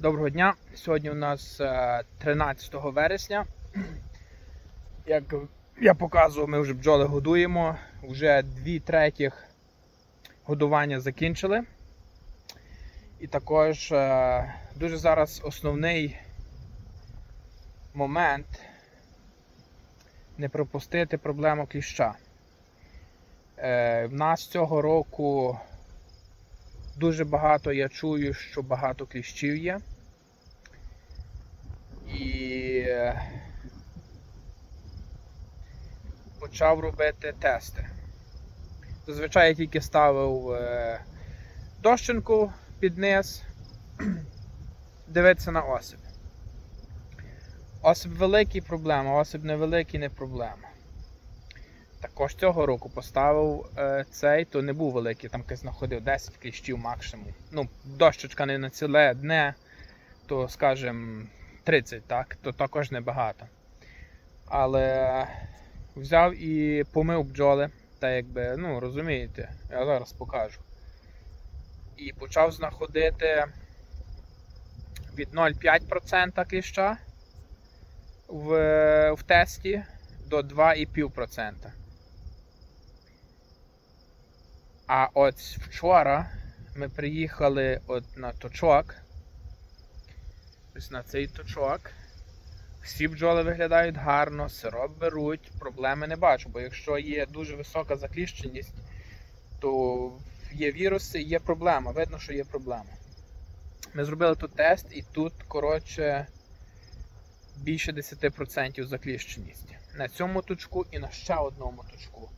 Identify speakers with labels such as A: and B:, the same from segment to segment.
A: Доброго дня! Сьогодні у нас е, 13 вересня. Як я показував, ми вже бджоли годуємо. Вже дві третіх годування закінчили. І також е, дуже зараз основний момент не пропустити проблему кліща. Е, В нас цього року дуже багато я чую, що багато кліщів є. І е, почав робити тести. Зазвичай я тільки ставив е, дощинку під низ, дивитися на осип. Осип великий проблема, осип невеликий не проблема. Також цього року поставив е, цей, то не був великий, там якось знаходив 10 кліщів максимум. Ну, дощечка не на ціле дне, то скажімо 30, так, то також небагато. Але взяв і помив бджоли, та якби, ну розумієте, я зараз покажу. І почав знаходити від 0,5% кліща в, в тесті до 2,5%. А от вчора ми приїхали от на точок. Ось на цей точок. Всі бджоли виглядають гарно, сироп беруть, проблеми не бачу, бо якщо є дуже висока закліщеність, то є віруси, є проблема. Видно, що є проблема. Ми зробили тут тест і тут, коротше, більше 10% закліщеність. На цьому точку і на ще одному точку.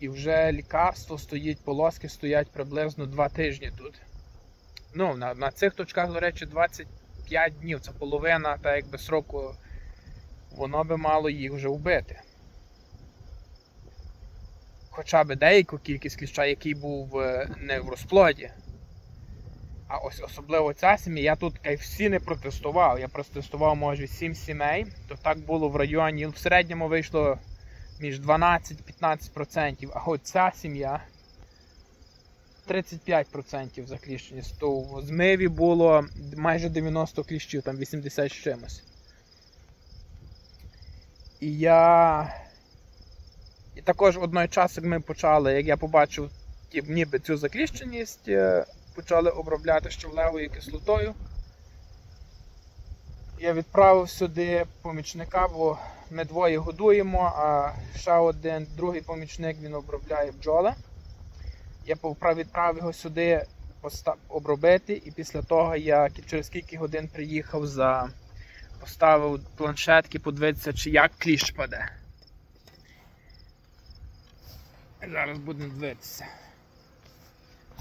A: І вже лікарство стоїть, полоски стоять приблизно 2 тижні тут. Ну, на, на цих точках, до речі, 25 днів. Це половина, та якби сроку, воно би мало їх вже вбити. Хоча б деяку кількість кліща, який був е, не в розплоді. А ось особливо ця сім'я, я тут всі не протестував. Я протестував, може, 7 сімей, то так було в районі. В середньому вийшло між 12-15%, а от ця сім'я 35% закліщеність. То в змиві було майже 90 кліщів, там 80 з чимось. І я. І також одної як ми почали, як я побачив ніби цю закліщеність, е, почали обробляти щавлевою кислотою. Я відправив сюди помічника, бо ми двоє годуємо, а ще один другий помічник він обробляє бджоли. Я відправив його сюди обробити, і після того я через кілька годин приїхав за поставив планшетки, подивитися, чи як кліщ паде. Зараз будемо дивитися.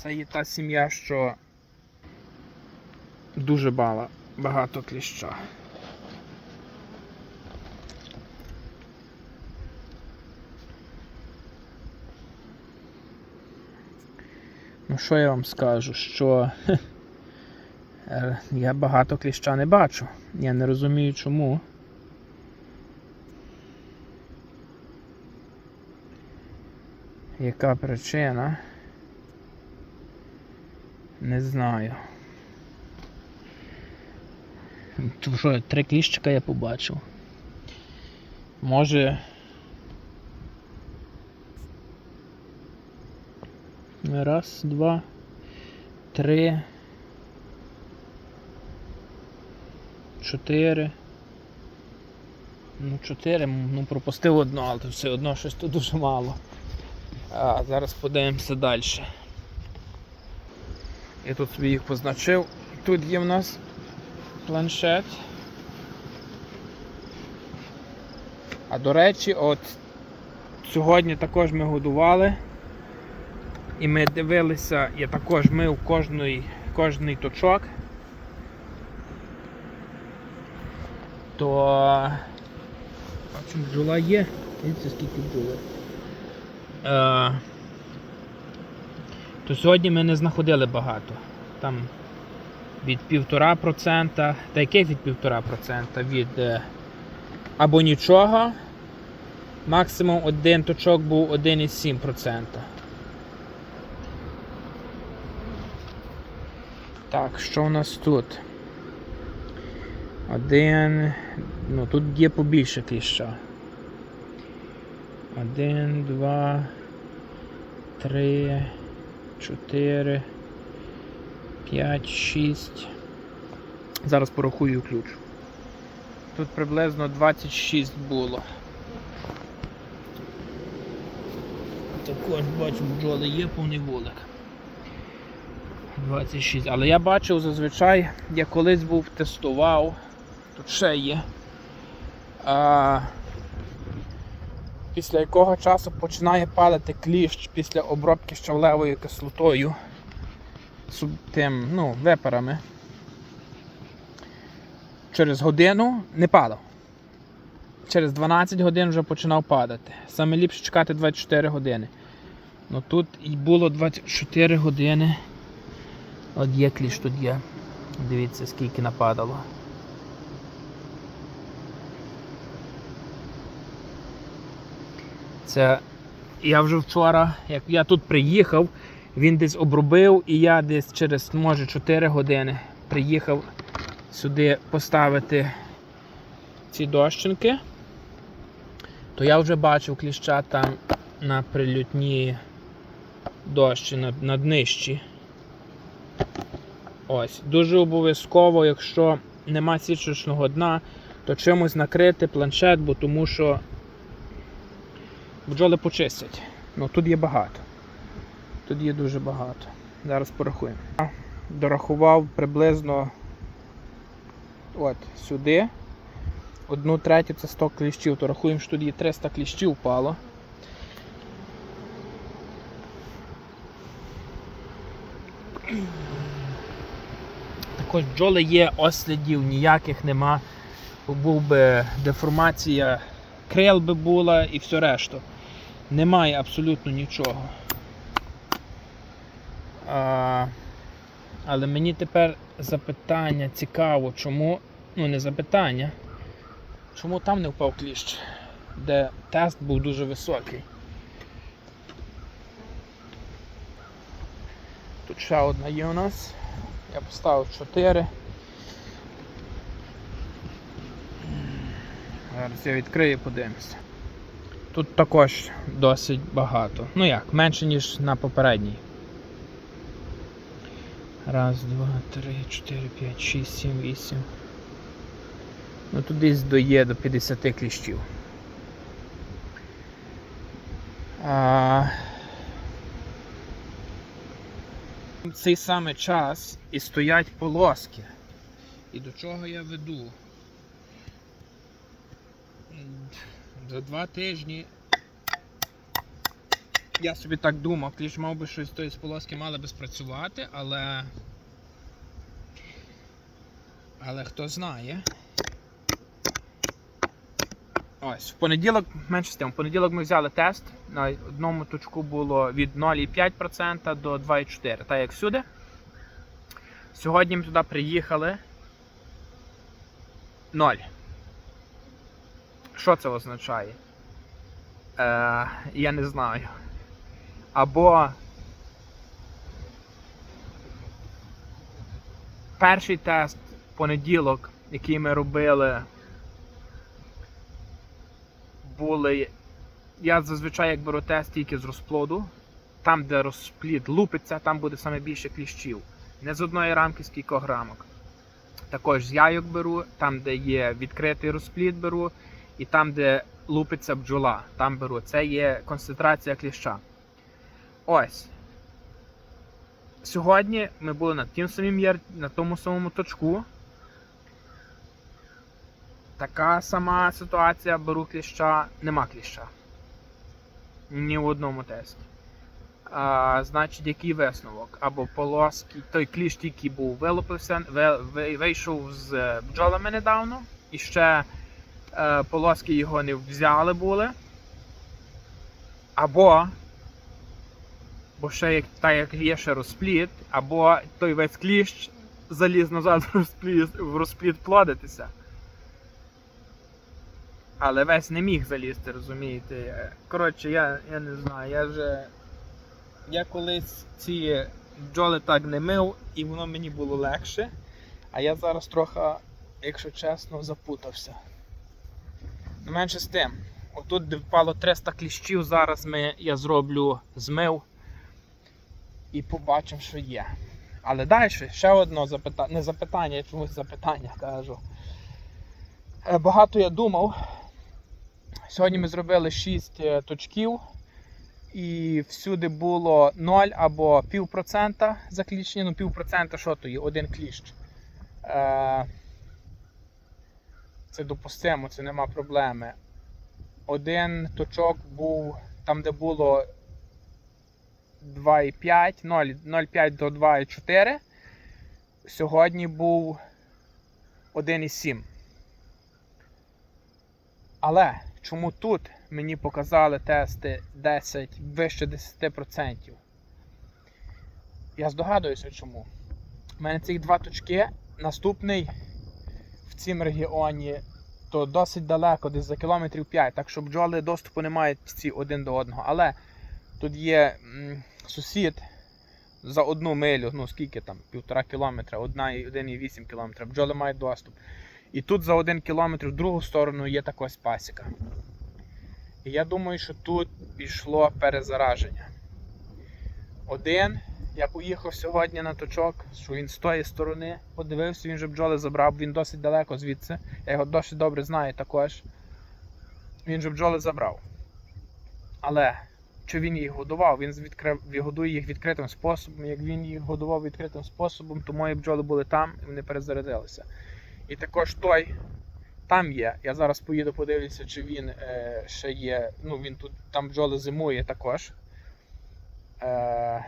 A: Це є та сім'я, що дуже бала, багато кліща. Ну, що я вам скажу, що е, я багато кліща не бачу. Я не розумію чому. Яка причина? Не знаю. Що, три кліщика я побачив. Може. Раз, два, три. Чотири. Ну, чотири, ну пропустив одну, але все одно щось тут дуже мало. А зараз подивимося далі. Я тут собі їх позначив. Тут є в нас планшет. А до речі, от сьогодні також ми годували. І ми дивилися, я також мив кожний, кожний точок. То бачимо, бджола є. Дивіться, скільки бджоли. Е, то сьогодні ми не знаходили багато. Там від 1,5%, та яке від 1,5%? Від е, або нічого. Максимум один точок був 1,7%. Так, що у нас тут? Один. Ну тут є побільше кліща. Один, два, три, чотири, п'ять, шість. Зараз порахую ключ. Тут приблизно 26 було. Також бачу, бджоли є повний вулик. 26. Але я бачив зазвичай, я колись був тестував, тут ще є. А, після якого часу починає палити кліщ після обробки щавлевою кислотою тим, ну, вепарами. Через годину не падав. Через 12 годин вже починав падати. Саме ліпше чекати 24 години. Ну тут і було 24 години. От є кліш тут є. Дивіться, скільки нападало. Це я вже вчора, як я тут приїхав, він десь обробив, і я десь через, може, 4 години приїхав сюди поставити ці дощинки, то я вже бачив кліща там на прильотній дощі, на, на днищі. Ось, дуже обов'язково, якщо нема січечного дна, то чимось накрити планшет, бо тому що бджоли почистять. Ну тут є багато. Тут є дуже багато. Зараз порахуємо. Дорахував приблизно от сюди. Одну третю це 100 кліщів, то рахуємо, що тут є 300 кліщів впало. Також бджоли є, ослідів ніяких нема. Був би деформація крил би була і все решту. Немає абсолютно нічого. А, але мені тепер запитання цікаво, чому, ну не запитання, чому там не впав кліщ, де тест був дуже високий. Тут ще одна є у нас. Я поставив 4. Зараз я відкрию і подивимося. Тут також досить багато. Ну як, менше, ніж на попередній. Раз, два, три, чотири, п'ять, шість, сім, вісім. Ну тут десь доє до 50 кліщів. А... В цей самий час і стоять полоски. І до чого я веду? За два тижні я собі так думав, кліш мав би щось тої з полоски мали би спрацювати, але. Але хто знає. Ось, в понеділок, менше з тим, в понеділок ми взяли тест. На одному точку було від 0,5% до 2,4%, так як всюди. Сьогодні ми туди приїхали 0. Що це означає? Е, я не знаю. Або перший тест понеділок, який ми робили, були. Я зазвичай як беру тест тільки з розплоду. Там, де розплід лупиться, там буде саме більше кліщів. Не з одної рамки, скільки грамок. Також з яйок беру, там, де є відкритий розплід, беру, і там, де лупиться бджола, там беру. Це є концентрація кліща. Ось. Сьогодні ми були на тим самим на тому самому точку. Така сама ситуація, беру кліща, нема кліща. Ні в одному тесті. А, значить, який висновок? Або полоски, той кліщ тільки був вилупився, ви- ви- вийшов з е, бджолами недавно, і ще е, полоски його не взяли були. Або, бо ще як, так як є ще розплід, або той весь кліщ заліз назад в розплід, в розплід плодитися. Але весь не міг залізти, розумієте. Коротше, я, я не знаю, я вже. Я колись ці бджоли так не мив, і воно мені було легше. А я зараз трохи якщо чесно, запутався. Ну, менше з тим. Отут де впало 300 кліщів, зараз ми, я зроблю змив і побачимо, що є. Але далі ще одне запитання, не запитання, я чомусь запитання кажу. Е, Багато я думав. Сьогодні ми зробили 6 е, точків, і всюди було 0 або пів процента закліщення. Ну, пів процента, що то є? Один кліщ. Е, Це допустимо, це нема проблеми. Один точок був там, де було 2,5, 0, 0,5 до 2,4. Сьогодні був 1,7. Але чому тут мені показали тести 10 вище 10%? Я здогадуюся чому. У мене цих два точки. Наступний в цім регіоні то досить далеко, десь за кілометрів 5, так що бджоли доступу не мають ці один до одного. Але тут є сусід за одну милю, ну скільки там, півтора кілометра, 1,8 кілометра, бджоли мають доступ. І тут за один кілометр в другу сторону є така ось пасіка. І я думаю, що тут пішло перезараження. Один, я поїхав сьогодні на точок, що він з тої сторони подивився, він вже бджоли забрав, він досить далеко звідси. Я його досить добре знаю також. Він же бджоли забрав. Але чи він їх годував? Він відкрив, годує їх відкритим способом. Як він їх годував відкритим способом, то мої бджоли були там і вони перезарядилися. І також той там є. Я зараз поїду подивлюся, чи він е, ще є. Ну, він тут там бджоли зимує також. Е,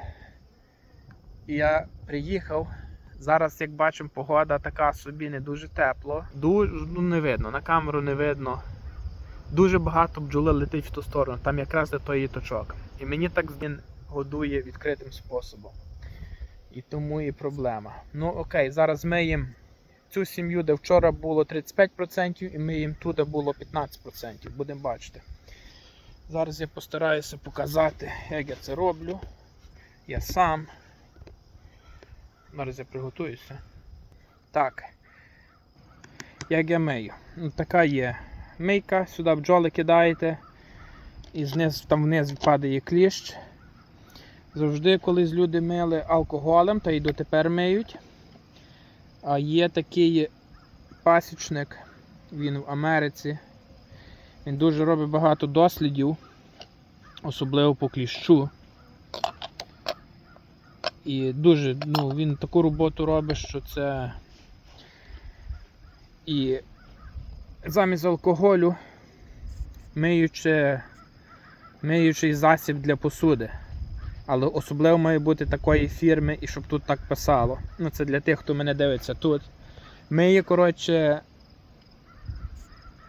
A: я приїхав. Зараз, як бачимо, погода така собі не дуже тепло. Дуже, ну, не видно, на камеру не видно. Дуже багато бджоли летить в ту сторону, там якраз де той точок. І мені так він годує відкритим способом. І тому і проблема. Ну окей, зараз ми їм цю сім'ю, де вчора було 35%, і ми їм туди було 15%. Будемо бачити. Зараз я постараюся показати, як я це роблю. Я сам. Зараз я приготуюся. Так. Як я мию. Ну, така є мийка, сюди бджоли кидаєте. І знизу, там вниз падає кліщ. Завжди, колись люди мили алкоголем, та й дотепер миють. А є такий пасічник, він в Америці. Він дуже робить багато дослідів, особливо по кліщу. І дуже, ну, він таку роботу робить, що це і замість алкоголю миючи, миючий засіб для посуди. Але особливо має бути такої фірми, і щоб тут так писало. Ну, це для тих, хто мене дивиться тут. Миє, коротше,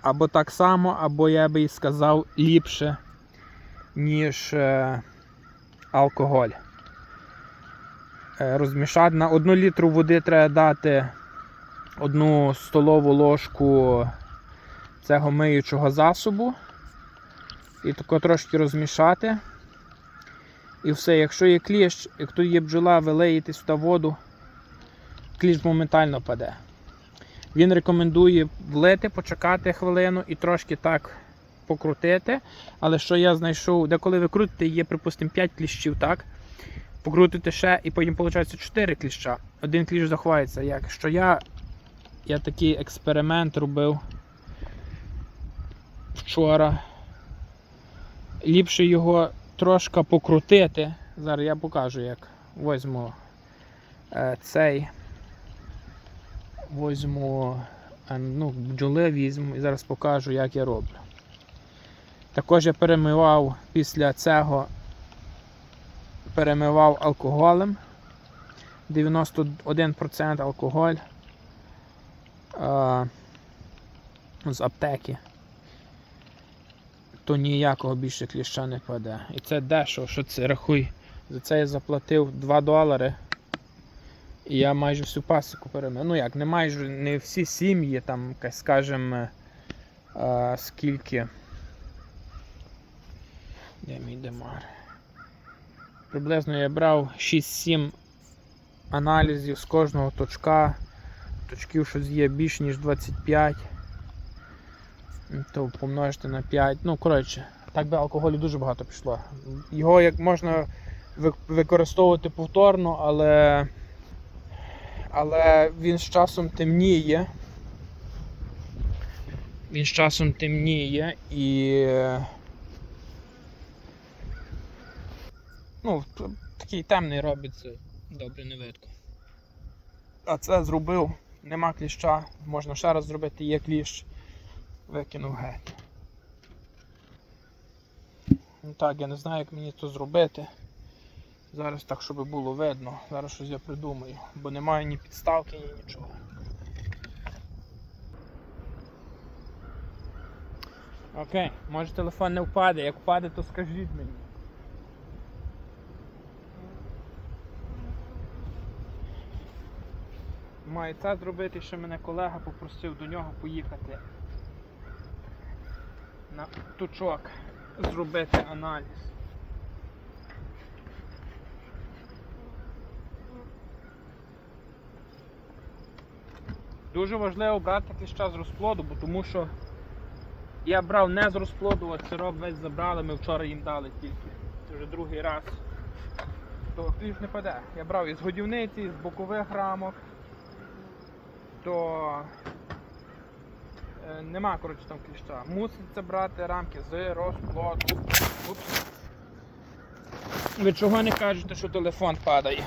A: або так само, або я би і сказав ліпше, ніж е, алкоголь. Е, розмішати на 1 літру води треба дати одну столову ложку цього миючого засобу. І тако трошки розмішати. І все, якщо є кліщ, як тут є бджола, ви леєте сюди воду, кліщ моментально паде. Він рекомендує влити, почекати хвилину і трошки так покрутити. Але що я знайшов, де коли ви крутите, є, припустимо, 5 кліщів, так? Покрутите ще і потім виходить 4 кліща. Один кліщ заховається. Якщо я, я такий експеримент робив вчора, ліпше його трошки покрутити. Зараз я покажу, як возьму е, цей. Возьму е, ну, бджоли візьму і зараз покажу, як я роблю. Також я перемивав після цього перемивав алкоголем. 91% алкоголь е, з аптеки то ніякого більше кліща не паде. І це дешево, що це рахуй. За це я заплатив 2 долари. І я майже всю пасіку перемив. Ну як, не майже не всі сім'ї, там, скажімо, скільки. Де мій демар? Приблизно я брав 6-7 аналізів з кожного точка. точків щось є більш ніж 25. То помножити на 5. Ну, коротше, так би алкоголю дуже багато пішло. Його як можна використовувати повторно, але, але він з часом темніє. Він з часом темніє і. Ну, такий темний робиться, добре не видко. А це зробив, нема кліща, можна ще раз зробити, є кліщ, викинув геть. Ну так, я не знаю, як мені це зробити. Зараз так, щоб було видно. Зараз щось я придумаю, бо немає ні підставки, ні нічого. Окей, може телефон не впаде, як впаде, то скажіть мені. Маю це зробити, що мене колега попросив до нього поїхати на тучок зробити аналіз. Дуже важливо брати кліща з розплоду, бо тому що я брав не з розплоду, а сироп весь забрали, ми вчора їм дали тільки. Це вже другий раз. То кліщ не паде. Я брав із годівниці, з бокових рамок, то нема коротше там кліща. Муситься брати рамки з розплоду. Упс. Ви чого не кажете, що телефон падає?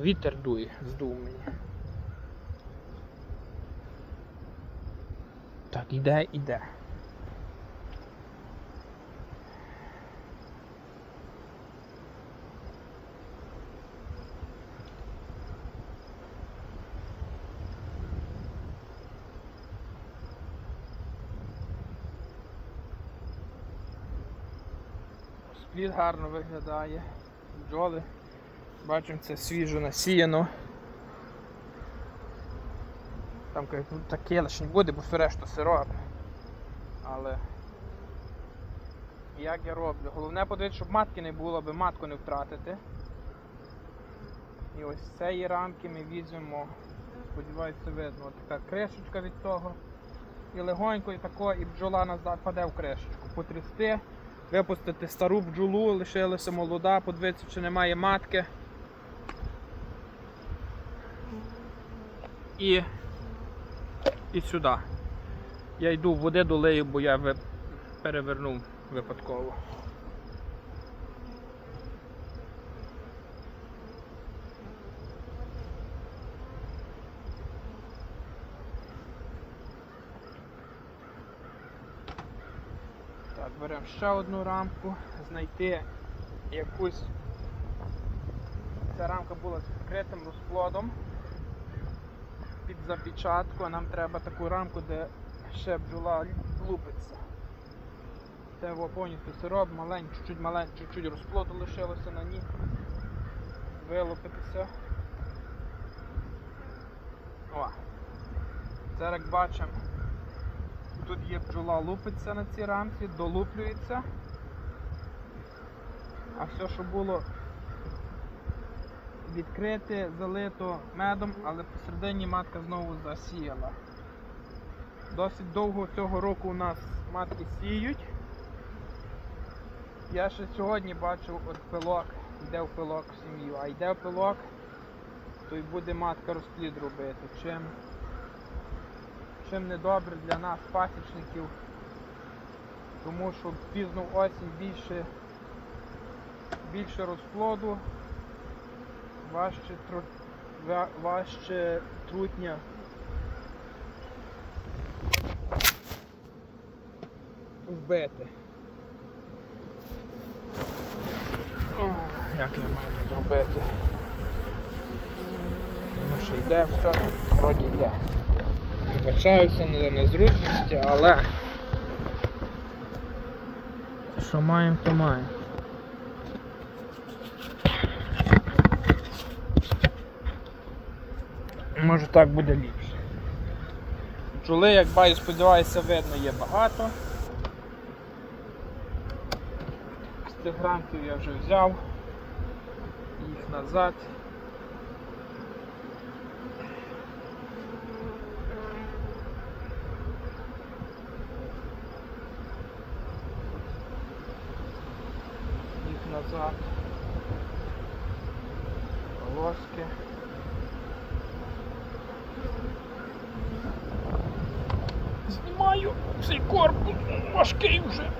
A: Вітер дує, здув мені. Так, іде, іде. Спліт гарно виглядає. Бджоли. Бачимо, це свіжо насіяно. Там ну, таке лише не буде, бо все решта сироп. Але як я роблю? Головне подивитися, щоб матки не було, аби матку не втратити. І ось з цієї рамки ми візьмемо, сподіваюся, видно, така кришечка від того. І легонько і тако, і бджола назад паде в кришечку. Потрясти, випустити стару бджолу, лишилася молода, подивитися, чи немає матки. І, і сюди. Я йду води долею, бо я перевернув випадково. Так, беремо ще одну рамку, знайти якусь. Ця рамка була з відкритим розплодом під запечатку, нам треба таку рамку, де ще бджола лупиться. Це повністю сироп, маленький, чуть-чуть маленький, чуть-чуть розплоду лишилося на ній. Вилупитися. О! Це бачимо. Тут є бджола лупиться на цій рамці, долуплюється. А все, що було відкрите, залито медом, але посередині матка знову засіяла. Досить довго цього року у нас матки сіють. Я ще сьогодні бачив от пилок, йде в пилок в сім'ю, а йде в пилок, то й буде матка розплід робити. Чим, чим не добре для нас, пасічників, тому що пізно в осінь більше, більше розплоду, важче, тру, важче трутня. Вбити. О, як я маю зробити? Ну що йде, все, вроді йде. Вибачаюся за незручності, але що маємо, то маємо. Може так буде ліпше. Бджоли, як бачу, сподіваюся, видно, є багато. З тих ранків я вже взяв. їх назад. Їх назад. Полоски. Знімаю цей корпус, важкий вже.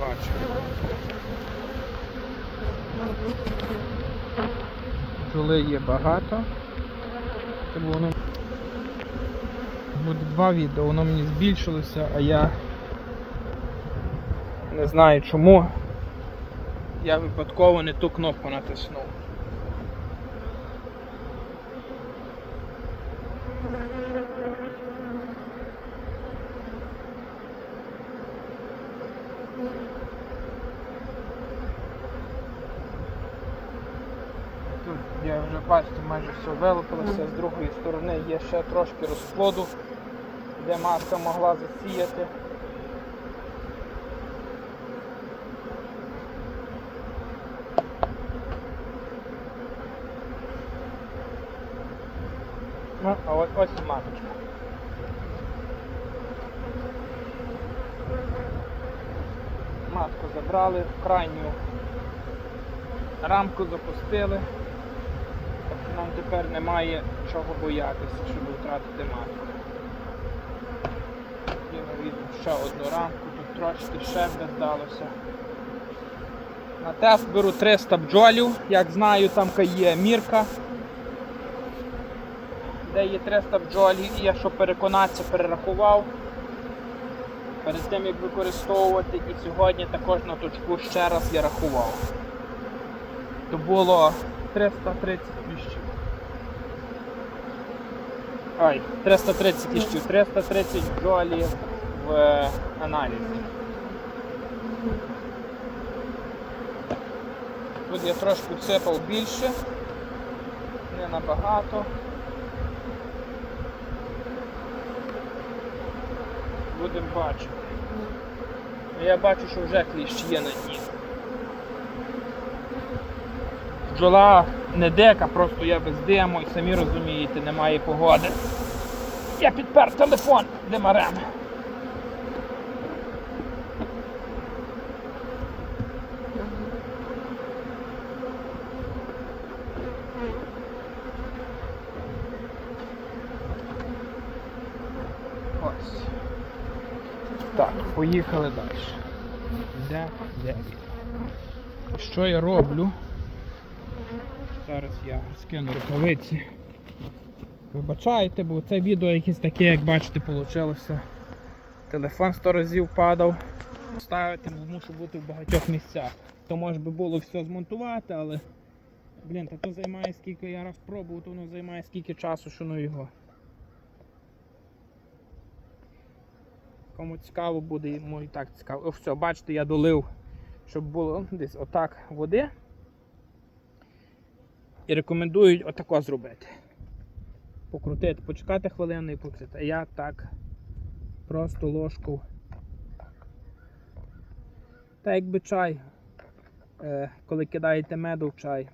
A: Бачу. Бджоли є багато. Тому воно буде два відео, воно мені збільшилося, а я не знаю чому. Я випадково не ту кнопку натиснув. Тут я вже бачите, майже все вилупилося, з другої сторони є ще трошки розплоду, де матка могла засіяти. Ну, а ось і маточка. Матку забрали, крайню рамку запустили. Нам тепер немає чого боятися, щоб втратити матку. Ще одну рамку, тут трошки ще здалося. На тест беру 300 бджолів, як знаю, там є мірка, де є 300 бджолів, і я щоб переконатися, перерахував. Перед тим як використовувати і сьогодні також на точку ще раз я рахував. То було 330 кліщів. Ай, 330 кліщів, 330 бджолів в аналізі. Тут я трошки всипав більше, не набагато. Будемо бачити. Ну, Я бачу, що вже кліщ є на дні. Бджола не дека, просто я без диму і самі розумієте, немає погоди. Я підпер телефон димарем. Ось. Так, поїхали далі. Де, де? Що я роблю? Зараз я скину рукавиці. Вибачайте, бо це відео якесь таке, як бачите, вийшло. Телефон 100 разів падав. Ставити мушу бути в багатьох місцях. То може би було все змонтувати, але. Блін, та то займає скільки я раз пробував, то воно займає скільки часу, що ну його. Кому цікаво буде, йому і так цікаво. О, все, бачите, я долив, щоб було десь отак води. І рекомендують отако зробити. Покрутити, почекати хвилину і покрутити. А я так просто ложку. Та якби чай, е, коли кидаєте меду в чай,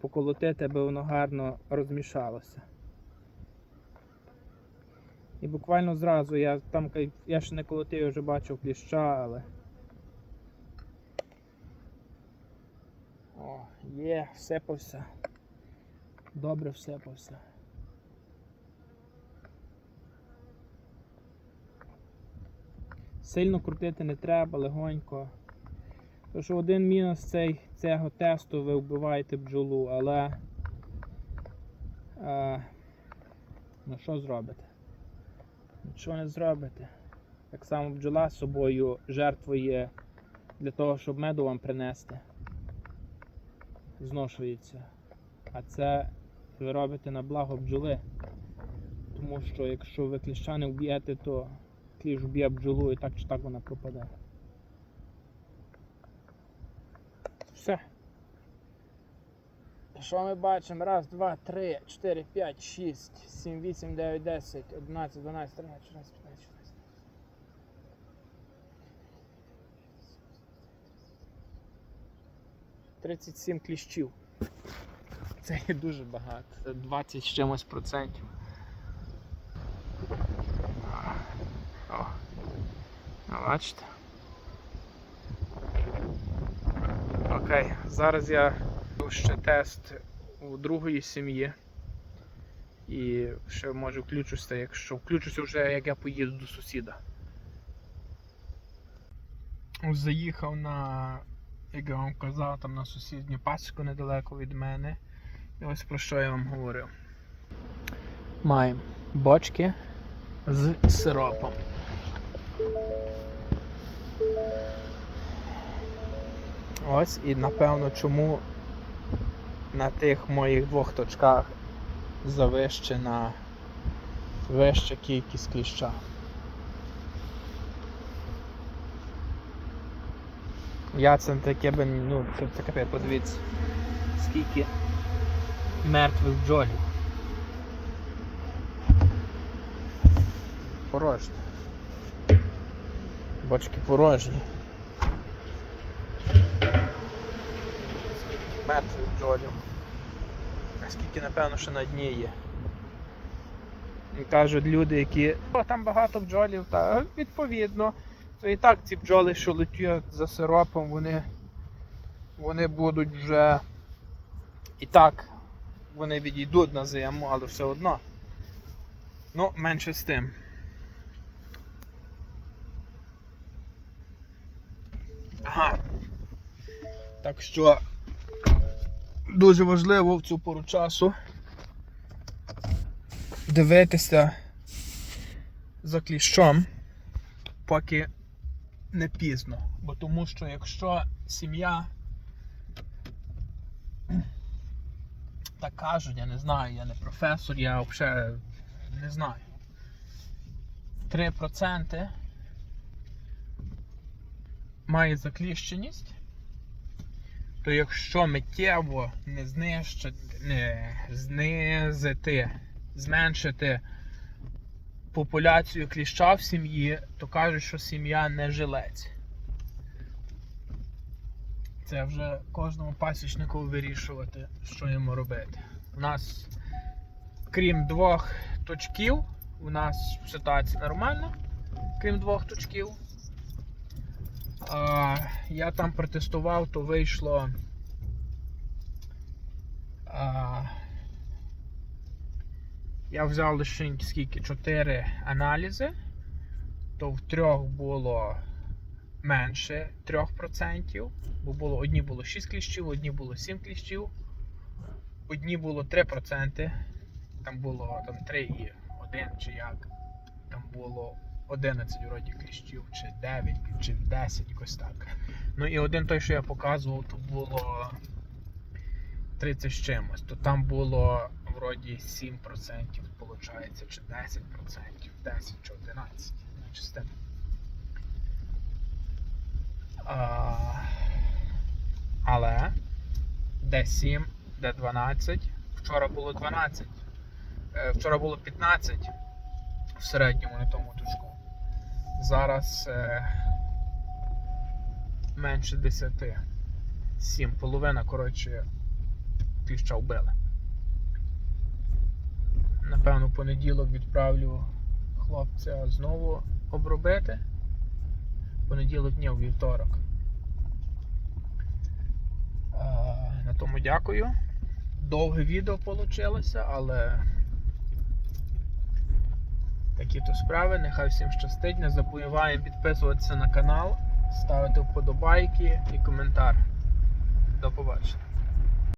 A: поколотити, аби воно гарно розмішалося. І буквально зразу я там я ще не колотив, я вже бачив кліща, але. О, є, всипався. Добре всипався. Сильно крутити не треба, легонько. Тому що один мінус цей, цього тесту ви вбиваєте бджолу, але. Е, ну що зробите? Нічого не зробите. Так само бджола з собою жертвує для того, щоб меду вам принести. Зношується. А це ви робите на благо бджоли. Тому що якщо ви кліща не вб'єте, то кліщ вб'є бджолу і так чи так вона пропаде. Все. Що ми бачимо? Раз, два, три, чотири, п'ять, шість, сім, вісім, дев'ять, десять, одинадцять, дванадцять, тринадцять, чотирнадцять, п'ятнадцять, шістнадцять. Тридцять сім кліщів. Це є дуже багато. Це 20 з чимось процентів. О, бачите? Окей, зараз я ще тест у другої сім'ї. І ще може включуся, якщо включуся вже як я поїду до сусіда. Заїхав на, як я вам казав, там на сусідню пасіку недалеко від мене. І ось про що я вам говорив. Маємо бочки з сиропом. Ось і напевно чому на тих моїх двох точках завищена вища кількість кліща. Я це таке би, ну, це, капець, подивіться, скільки мертвих бджолів. Порожні. Бочки порожні. Мертвих бджолів. Скільки, напевно, ще на дні є. І кажуть люди, які. О, там багато бджолів, та відповідно. То і так ці бджоли, що летять за сиропом, вони, вони будуть вже і так вони відійдуть на зиму, але все одно. Ну, менше з тим. Ага. Так що дуже важливо в цю пору часу дивитися за кліщом, поки не пізно. Бо тому що якщо сім'я так кажуть, я не знаю, я не професор, я взагалі не знаю. 3% має закліщеність, то якщо миттєво не знищити, не знизити, зменшити популяцію кліща в сім'ї, то кажуть, що сім'я не жилець. Це вже кожному пасічнику вирішувати, що йому робити. У нас, крім двох точків, у нас ситуація нормальна, крім двох точків. А, я там протестував, то вийшло. А, я взяв лише скільки 4 аналізи, то в трьох було менше 3%, бо було, одні було 6 кліщів, одні було 7 кліщів, одні було 3%, там було там 3 і 1 чи як. Там було 11 вроді кліщів, чи 9, чи 10, якось так. Ну і один той, що я показував, то було 30 з чимось, то там було вроді 7%, виходить, чи 10%, 10 чи 11, значить але де 7, де 12. Вчора було 12. Е, Вчора було 15 в середньому на тому точку. Зараз е, менше 10. 7. Половина, коротше, кліща вбили. Напевно, в понеділок відправлю хлопця знову обробити. Понеділок дня у вівторок. А, на тому дякую. Довге відео вийшло, але такі то справи. Нехай всім щастить. Не забуваємо підписуватися на канал, ставити вподобайки і коментар. До побачення.